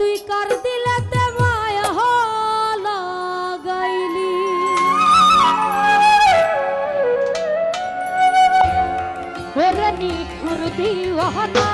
তুই কার দিলেতে মায়া গাইলি। ওরে নিঠুর দিওয়ানা।